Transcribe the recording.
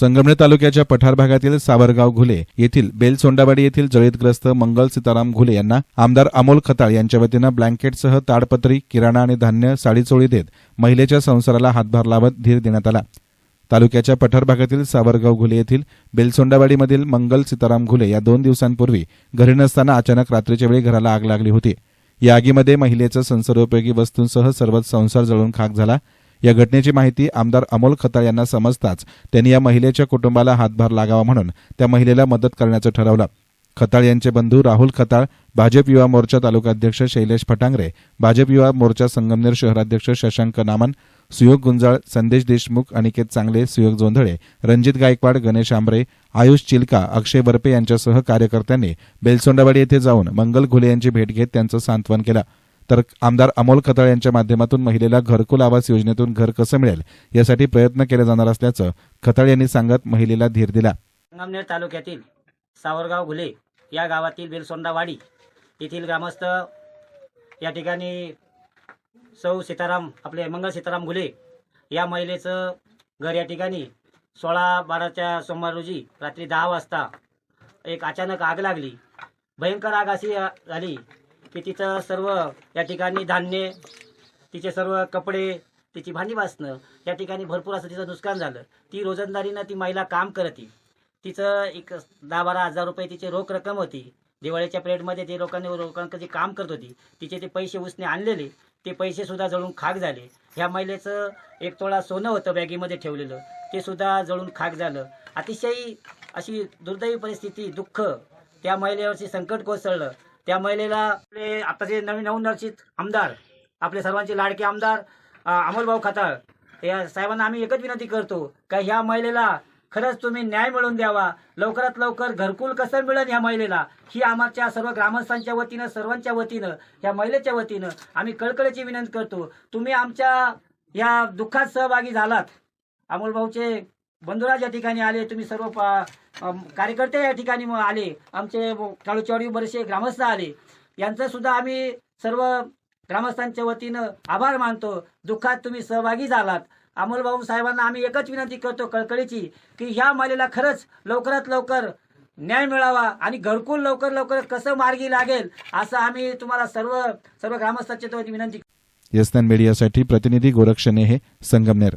संगमनेर तालुक्याच्या पठार भागातील सावरगाव घुले येथील बेलसोंडावाडी येथील जळीतग्रस्त मंगल सीताराम घुले यांना आमदार अमोल खताळ यांच्या वतीनं ब्लँकेटसह ताडपत्री किराणा आणि धान्य साडीचोळी देत महिलेच्या संसाराला हातभार लावत धीर देण्यात आला. तालुक्याच्या पठार भागातील सावरगाव घुले येथील बेलसोंडावाडीमधील मंगल सीताराम घुले या दोन दिवसांपूर्वी घरी नसताना अचानक रात्रीच्या वेळी घराला आग लागली होती. या आगीमध्ये महिलेचं संसारोपयोगी वस्तूंसह सर्वच संसार जळून खाक झाला. या घटनेची माहिती आमदार अमोल खताळ यांना समजताच त्यांनी या महिलेच्या कुटुंबाला हातभार लागावा म्हणून त्या महिलेला मदत करण्याचं ठरवलं. खताळ यांचे बंधू राहुल खताळ भाजप युवा मोर्चा तालुकाध्यक्ष शैलेश फटांगरे भाजप युवा मोर्चा संगमनेर शहराध्यक्ष शशांक नामन सुयोग गुंजाळ संदेश देशमुख अनिकेत चांगले सुयोग जोंधळे रणजित गायकवाड गणेश आंबरे आयुष चिलका अक्षय बर्पे यांच्यासह कार्यकर्त्यांनी बेलसोंडावाडी येथे जाऊन मंगल घुले यांची भेट घेत त्यांचं सांत्वन केलं. तर आमदार अमोल खताळ यांच्या माध्यमातून महिलेला घरकुल आवास योजनेतून घर कसं मिळेल यासाठी प्रयत्न केले जाणार असल्याचं खताळ यांनी सांगत महिलेला धीर दिला. संगमनेर तालुक्यातील सावरगाव घुले या गावातील बेलसोंडावाडी येथील ग्रामस्थ या ठिकाणी सौ सीताराम आपले मंगल सीताराम घुले या महिलेचं घर या ठिकाणी सोळा बाराच्या सोमवार रोजी रात्री दहा वाजता एक अचानक आग लागली. भयंकर आग अशी झाली की तिचं सर्व या ठिकाणी धान्य तिचे सर्व कपडे तिची भांडी वाचणं या ठिकाणी भरपूर असं तिचं नुकसान झालं. ती रोजंदारीनं ती महिला काम करती. तिचं एक दहा बारा हजार रुपये तिची रोख रक्कम होती. दिवाळीच्या पिरियडमध्ये जे लोकांनी लोकांकडे जे काम करत होती तिचे ते पैसे उसने आणलेले. ते पैसे सुद्धा जळून खाक झाले. ह्या महिलेचं एक तोळा सोनं होतं बॅगेमध्ये ठेवलेलं. ते सुद्धा जळून खाक झालं. अतिशय अशी दुर्दैवी परिस्थिती दुःख त्या महिलेवरची संकट कोसळलं. त्या महिलेला आपले आता जे नवीन नवनर्चित आमदार आपले सर्वांचे लाडके आमदार अमोलभाऊ खताळ या साहेबांना आम्ही एकच विनंती करतो का ह्या महिलेला खरंच तुम्ही न्याय मिळवून द्यावा. लवकरात लवकर घरकुल कसं मिळेल ह्या महिलेला? ही आमच्या सर्व ग्रामस्थांच्या वतीनं सर्वांच्या वतीनं ह्या महिलेच्या वतीनं आम्ही कळकळीची विनंती करतो. तुम्ही आमच्या या दुःखात सहभागी झालात. अमोलभाऊचे बंधुराज या ठिकाणी आले तुम्ही सर्व कार्यकर्ते या ठिकाणी आले. आमचे काळूचवाडी बरेचसे ग्रामस्थ आले. यांचं सुद्धा आम्ही सर्व ग्रामस्थांच्या वतीनं आभार मानतो. दुःखात तुम्ही सहभागी झालात. अमोलभाऊ साहेबांना आम्ही एकच विनंती करतो कळकळीची की ह्या मालेला खरंच लवकरात लवकर न्याय मिळावा आणि घरकुल लवकर लवकर कसं मार्गी लागेल असं आम्ही तुम्हाला सर्व सर्व ग्रामस्थांच्या विनंती यस्तान मीडियासाठी प्रतिनिधी गोरक्षणे हे संगमनेर